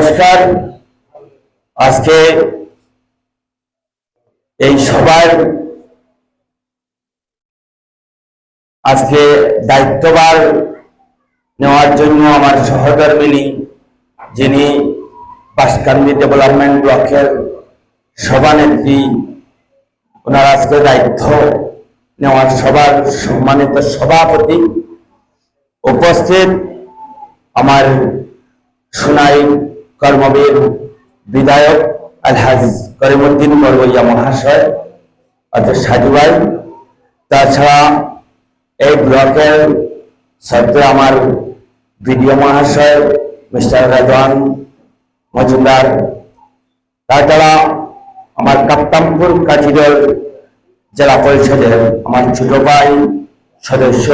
নমস্কার। আজকে এই সবার আজকে দায়িত্বভার নেওয়ার জন্য আমার সহধর্মিনী, যিনি বাসকান্দি ডেভেলপমেন্ট ব্লকের সভানেত্রী, ওনার আজকে দায়িত্ব নেওয়ার সবার সম্মানিত সভাপতি উপস্থিত আমার সোনাই কর্মবীর, বিধায়ক আলহাজ করিমুদ্দিন বরবইয়া মহাশয় অর্থাৎ সাজু ভাই তাছাড়া এই ব্লকের সদ্য আমার বিডিও মহাশয়, মিস্টার রাজওয়ান মজুমদার। তাছাড়া আমার কাপ্তামপুর কাজিরল জেলা পরিষদের আমার ছোট ভাই সদস্য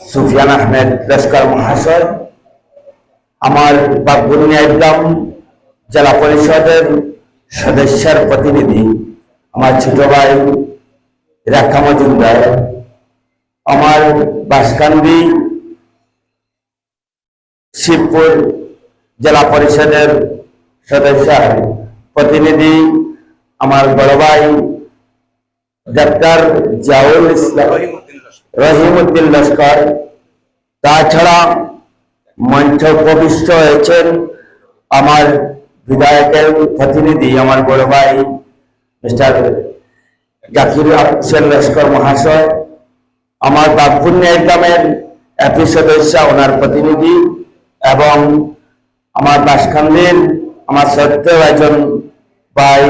সুফিয়ান আহমেদ লস্কর মহাশয়। আমার বাগবুনিয়া গ্রাম জেলা পরিষদের সদস্যের প্রতিনিধি, আমার ছোট ভাই রেখা মজুমদার, আমার বাসকান্দি শিবপুর জেলা পরিষদের সদস্য প্রতিনিধি, আমার বড় ভাই ডাক্তার জাউল ইসলাম রহিমউদ্দিন লস্কর। তাছাড়া মঞ্চ উপবিষ্ট হয়েছেন আমার বিধায়কের প্রতিনিধি, আমার বড় ভাই মিস্টার জাকির হোসেন লস্কর মহাশয়, আমার বাঘপুর গ্রামের এপি সদস্য, ওনার প্রতিনিধি এবং আমার বাসখান্দির, আমার সত্ত্বেও একজন ভাই,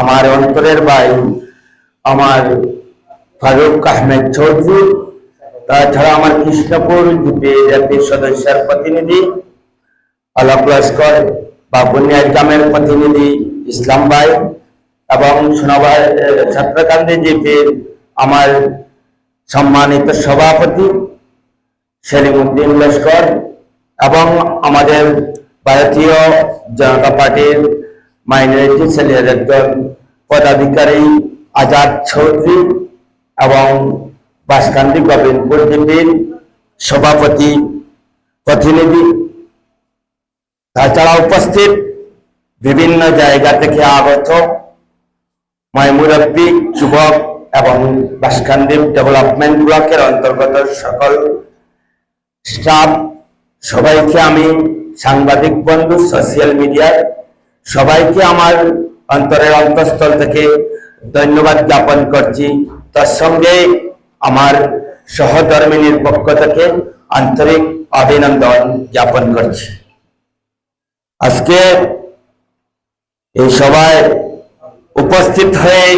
আমার অন্তরের ভাই, আমার ফারুক আহমেদ চৌধুরী। তাছাড়া আমার কৃষ্ণপুর জাতির সদস্যের প্রতিনিধি, আলাপ লস্কর বা বন্যা গ্রামের প্রতিনিধি ইসলাম ভাই এবং সোনাভাই ছাত্রকান্দি জিপির আমার সম্মানিত সভাপতি সেলিম উদ্দিন লস্কর এবং আমাদের ভারতীয় জনতা পার্টির মাইনরিটি সেলের একজন পদাধিকারী আজাদ চৌধুরী এবং বাসকান্দি গোবিন্দপুর জিপির সভাপতি, প্রতিনিধি, তাছাড়া উপস্থিত বিভিন্ন জায়গা থেকে আগত মাইমুরব্বী যুবক এবং বাসকান্দি ডেভেলপমেন্ট ব্লকের অন্তর্গত সকল স্টাফ, সবাইকে আমি সাংবাদিক বন্ধু, সোশিয়াল মিডিয়ার সবাইকে আমার অন্তরের অন্তঃস্থল থেকে ধন্যবাদ জ্ঞাপন করছি। তার সঙ্গে আমার সহধর্মিনীর পক্ষ থেকে আন্তরিক অভিনন্দন জ্ঞাপন করছি। আজকে এই সভায় উপস্থিত হয়ে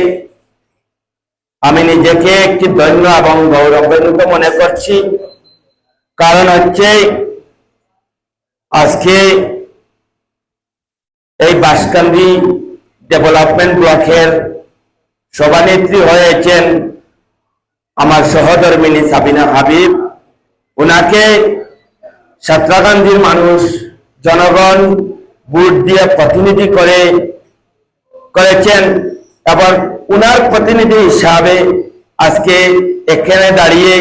আমি নিজেকে একটি ধন্য এবং গৌরবান্বিত মনে করছি। কারণ হচ্ছে আজকে এই বাসকান্দি ডেভেলপমেন্ট ব্লকের সভানেত্রী হয়েছেন আমার সহধর্মিনী সাবিনা হাবিব ওনাকে সাতরাকান্দির মানুষ, জনগণ, ভোট দিয়ে প্রতিনিধি করে করেছেন এবং উনার প্রতিনিধি হিসাবে আজকে এখানে দাঁড়িয়ে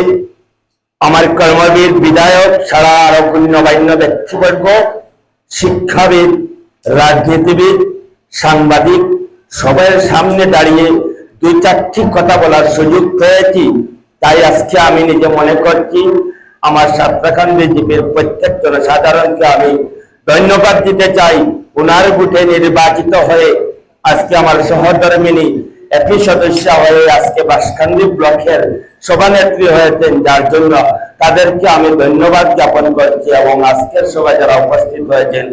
আমার কর্মবীর, বিধায়ক ছাড়া আরও গণ্যমান্য ব্যক্তিবর্গ, শিক্ষাবিদ, রাজনীতিবিদ, সাংবাদিক সবার সামনে দাঁড়িয়ে দুই চারটি কথা বলার সুযোগ পেয়েছি। তাই আজকে আমি নিজে মনে করছি, আমার সাতরাকান্দি দ্বীপের প্রত্যেক জনসাধারণকে আমি ধন্যবাদ দিতে চাই। ওনার বুথে নির্বাচিত হয়ে আজকে আমার সহধর্মিনী একই সদস্য হয়ে আজকে বাসকান্দি ব্লকের সভানেত্রী হয়েছেন। যার জন্য তাদেরকে আমি ধন্যবাদ জ্ঞাপন করছি এবং আজকের সভায় যারা উপস্থিত হয়েছেন,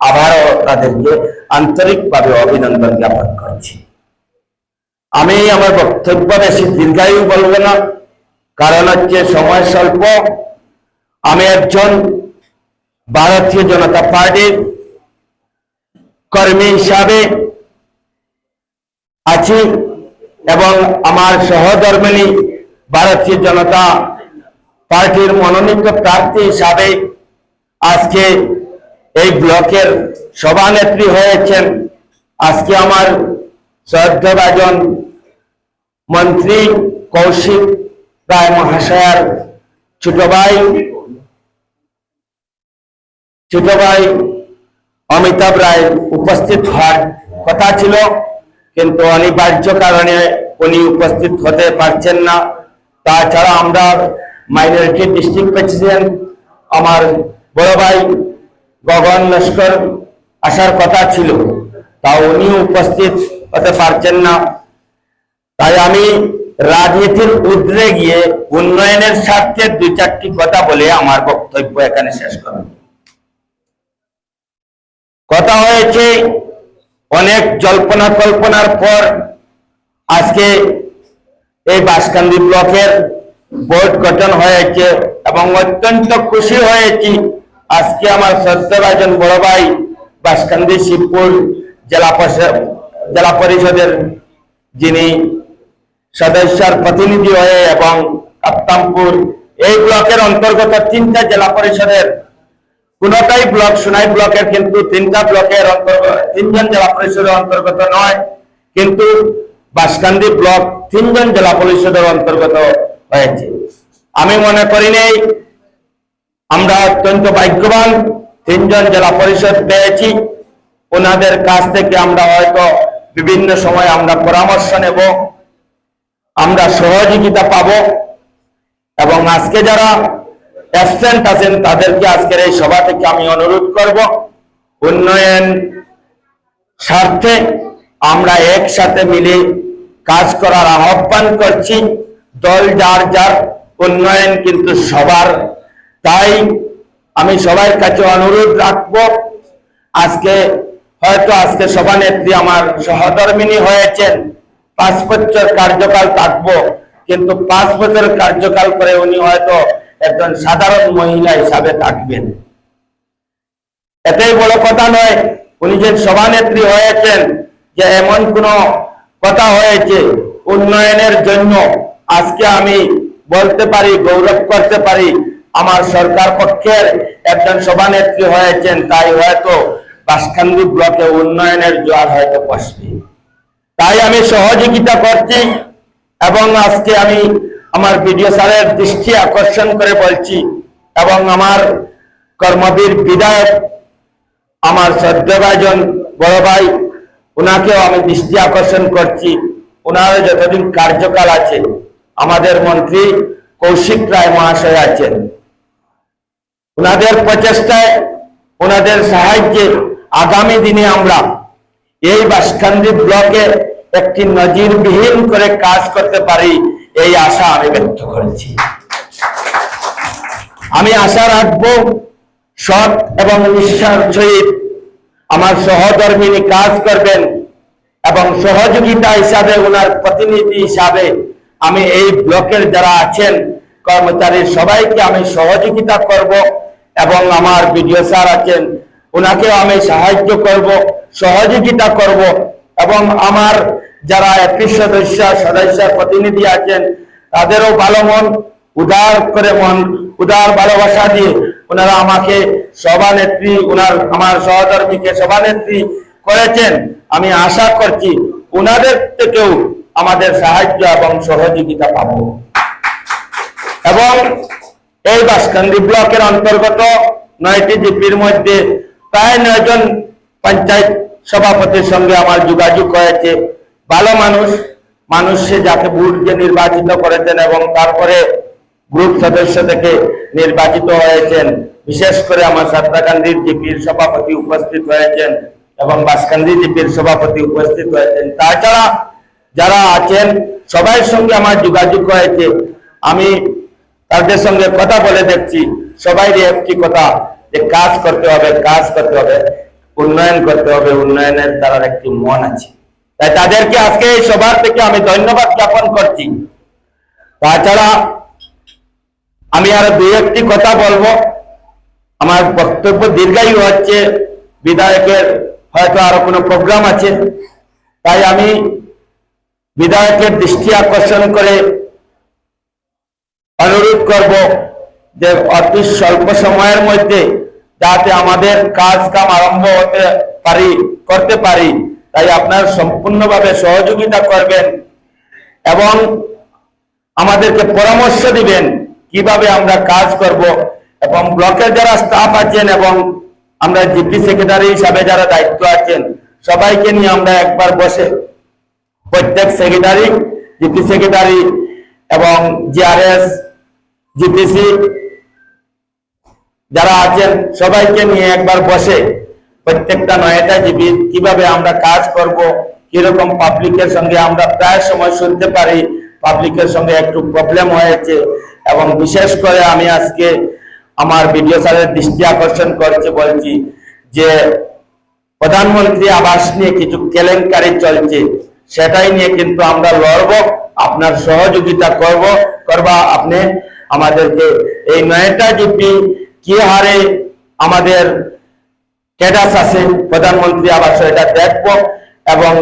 আবারও তাদেরকে আন্তরিকভাবে অভিনন্দন জ্ঞাপন করছি। আমি আমার বক্তব্য বেশি দীর্ঘায়ু বলব না, কারণ হচ্ছে সময় স্বল্প। আমি একজন ভারতীয় জনতা পার্টির কর্মী হিসাবে আছি এবং আমার সহধর্মিনী ভারতীয় জনতা পার্টির মনোনীত প্রার্থী হিসাবে আজকে এই ব্লকের সভানেত্রী হয়েছেন। আজকে আমার শ্রদ্ধাভাজন মন্ত্রী কৌশিক রায় মহাশয়ার ছোট ভাই ছোট ভাই অমিতাভ রায় উপস্থিত হওয়ার কথা ছিল, কিন্তু অনিবার্য কারণে উনি উপস্থিত হতে পারছেন না। তাছাড়া আমরা মাইনরিটি ডিস্ট্রিক্ট প্রেসিডেন্ট, আমার বড় ভাই গগন লস্কর আসার কথা ছিল। তা উনি উপস্থিত হতে পারছেন না। তাই আমি রাজনীতির উদ্রে গিয়ে উন্নয়নের স্বার্থে দুই চারটি কথা বলে আমার বক্তব্য এখানে শেষ করব কথা হয়েছে, অনেক জল্পনা কল্পনার পর আজকে এই বাসকান্দি ব্লকের বোর্ড গঠন হয়েছে এবং অত্যন্ত খুশি হয়েছি। আজকে আমার শ্রদ্ধাভাজন বড় ভাই বাসকান্দি শিবপুর জেলা জেলা পরিষদের যিনি সদস্যর প্রতিনিধি হয়ে এবং কাপ্তামপুর এই ব্লকের অন্তর্গত তিনটা জেলা পরিষদের কোনটাই ব্লক সোনাই ব্লকের কিন্তু তিনটা ব্লকের অন্তর্গত তিনজন জেলা পরিষদের অন্তর্গত নয়, কিন্তু বাসকান্দি ব্লক তিনজন জেলা পরিষদের অন্তর্গত হয়েছে। আমি মনে করি নেই, আমরা অত্যন্ত ভাগ্যবান, তিনজন জেলা পরিষদ পেয়েছি। ওনাদের কাছ থেকে আমরা হয়তো বিভিন্ন সময় আমরা পরামর্শ নেব, আমরা সহযোগিতা পাব এবং আজকে যারা অ্যাবসেন্ট আছেন, তাদেরকে আজকের এই সভা থেকে আমি অনুরোধ করব, উন্নয়ন স্বার্থে আমরা একসাথে মিলে কাজ করার আহ্বান করছি। দল যার যার, উন্নয়ন কিন্তু সবার। তাই আমি সবার কাছে অনুরোধ রাখব, আজকে হয়তো আজকে সভানেত্রী আমার সহধর্মিনী হয়েছেন। পাঁচ বছর কার্যকাল থাকব, কিন্তু পাঁচ বছর কার্যকাল করে উনি হয়তো একজন সাধারণ মহিলা হিসাবে থাকবেন। এটাই বড় কথা নয়, উনি যে সভানেত্রী হয়েছেন, যে এমন কোন কথা হয়েছে উন্নয়নের জন্য। আজকে আমি বলতে পারি, গৌরব করতে পারি, আমার সরকার পক্ষের একজন সভানেত্রী হয়েছেন, তাই হয়তো বাসকান্দি ব্লকে উন্নয়নের জোয়ার হয়তো বসবে। তাই আমি সহযোগিতা করছি এবং আজকে আমি আমার ভিডিও স্যারের দৃষ্টি আকর্ষণ করে বলছি এবং আমার কর্মবীর বিধায়ক, আমার শ্রদ্ধাভাজন বড় ভাই ওনাকেও আমি দৃষ্টি আকর্ষণ করছি। ওনার যতদিন কার্যকাল আছে, আমাদের মন্ত্রী কৌশিক রায় মহাশয় আছেন। ওনাদের প্রচেষ্টায় ওনাদের সাহায্যে আগামী দিনে আমরা এই বাসকান্দি ব্লকে একটি নজিরবিহীন করে কাজ করতে পারি, এই আশা আমি ব্যক্ত করেছি। আমি আশা রাখব, সৎ এবং নিঃশ্বাস সহিত আমার সহধর্মিনী কাজ করবেন এবং সহযোগিতা হিসাবে, ওনার প্রতিনিধি হিসাবে আমি এই ব্লকের যারা আছেন কর্মচারী সবাইকে আমি সহযোগিতা করব এবং আমার বিডিও স্যার আছেন ওনাকেও আমি সাহায্য করব, সহযোগিতা করব এবং আমার যারা এপিস সদস্য সদস্য প্রতিনিধি আছেন, তাদেরও ভালো মন, উদার করে মন, উদার ভালোবাসা দিয়ে ওনারা আমাকে সভানেত্রী, ওনার আমার সহধর্মীকে সভানেত্রী করেছেন। আমি আশা করছি ওনাদের থেকেও আমাদের সাহায্য এবং সহযোগিতা পাব। এবং এই বাসকান্দি ব্লকের অন্তর্গত নয়টি জিপির মধ্যে প্রায় নয়জন পঞ্চায়েত সভাপতির সঙ্গে আমার যোগাযোগ হয়েছে। ভালো মানুষ মানুষ যাকে ভোট দিয়ে নির্বাচিত করেছেন এবং তারপরে গ্রুপ সদস্য থেকে নির্বাচিত হয়েছেন। বিশেষ করে আমার সাতরাকান্দির জিপির সভাপতি উপস্থিত হয়েছেন এবং বাসকান্দি জিপির সভাপতি উপস্থিত হয়েছেন। তাছাড়া যারা আছেন সবার সঙ্গে আমার যোগাযোগ হয়েছে। আমি তাদের সঙ্গে কথা বলে দেখছি। সবাই একটি কথা যে কাজ করতে হবে, কাজ করতে হবে, উন্নয়ন করতে হবে, উন্নয়নের তার একটি মন আছে। তাই তাদেরকে আজকে এই সবার থেকে আমি ধন্যবাদ জ্ঞাপন করছি। তাছাড়া আমি আরও দুই একটি কথা বলব। আমার বক্তব্য দীর্ঘায়ু হচ্ছে, বিধায়কের হয়তো আরও কোনো প্রোগ্রাম আছে। তাই আমি বিধায়কের দৃষ্টি আকর্ষণ করে অনুরোধ করব যে অতি স্বল্প সময়ের মধ্যে যাতে আমাদের কাজ কাম আরম্ভ হতে পারি, করতে পারি, তাই আপনার সম্পূর্ণভাবে সহযোগিতা করবেন এবং আমাদেরকে পরামর্শ দিবেন কীভাবে আমরা কাজ করব এবং ব্লকের যারা স্টাফ আছেন এবং আমরা জিপি সেক্রেটারি হিসাবে যারা দায়িত্ব আছেন, সবাইকে নিয়ে আমরা একবার বসে প্রত্যেক সেক্রেটারি জিপি সেক্রেটারি এবং জিআরএস জিপিসি যারা আছেন, সবাইকে নিয়ে একবার বসে প্রত্যেকটা নয়টা জিবি কীভাবে আমরা কাজ করব, কীরকম পাবলিকের সঙ্গে আমরা প্রায় সময় শুনতে পারি, পাবলিকের সঙ্গে একটু প্রবলেম হয়েছে এবং বিশেষ করে আমি আজকে আমার ভিডিও স্যারের দৃষ্টি আকর্ষণ করছে বলছি যে প্রধানমন্ত্রী আবাস নিয়ে কিছু কেলেঙ্কারি চলছে, সেটাই নিয়ে কিন্তু আমরা লড়ব, আপনার সহযোগিতা করব, করবা আপনি আমাদেরকে এই নয়টা জিপি কি হারে আমাদের স্ট্যাটাস আছে? প্রধানমন্ত্রী আবাস এটা দেখব। এবং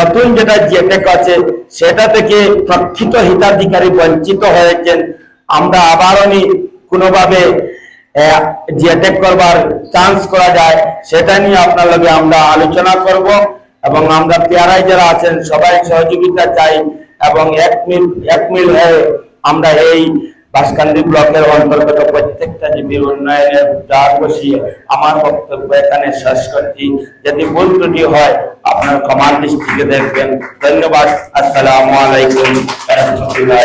নতুন যেটা জেটেক আছে, সেটা থেকে প্রকৃত হিতাধিকারী বঞ্চিত হয়েছেন। আমরা আবারও নি কোনোভাবে জিএটেক করবার চান্স করা যায়, সেটা নিয়ে আপনার লগে আমরা আলোচনা করব। এবং আমরা পেয়ারাই যারা আছেন, সবাই সহযোগিতা চাই। এবং এক মিল এক মিল হয়ে আমরা এই বাসকান্দি ব্লকের অন্তর্গত প্রত্যেকটা জীবীর উন্নয়নের দ্বার বসিয়ে আমার বক্তব্য এখানে শেষ করছি। যদি ভুল ত্রুটি হয়, আপনার কমান দৃষ্টিকে দেখবেন। ধন্যবাদ। আসসালামু আলাইকুম। রহমতুল্লাহ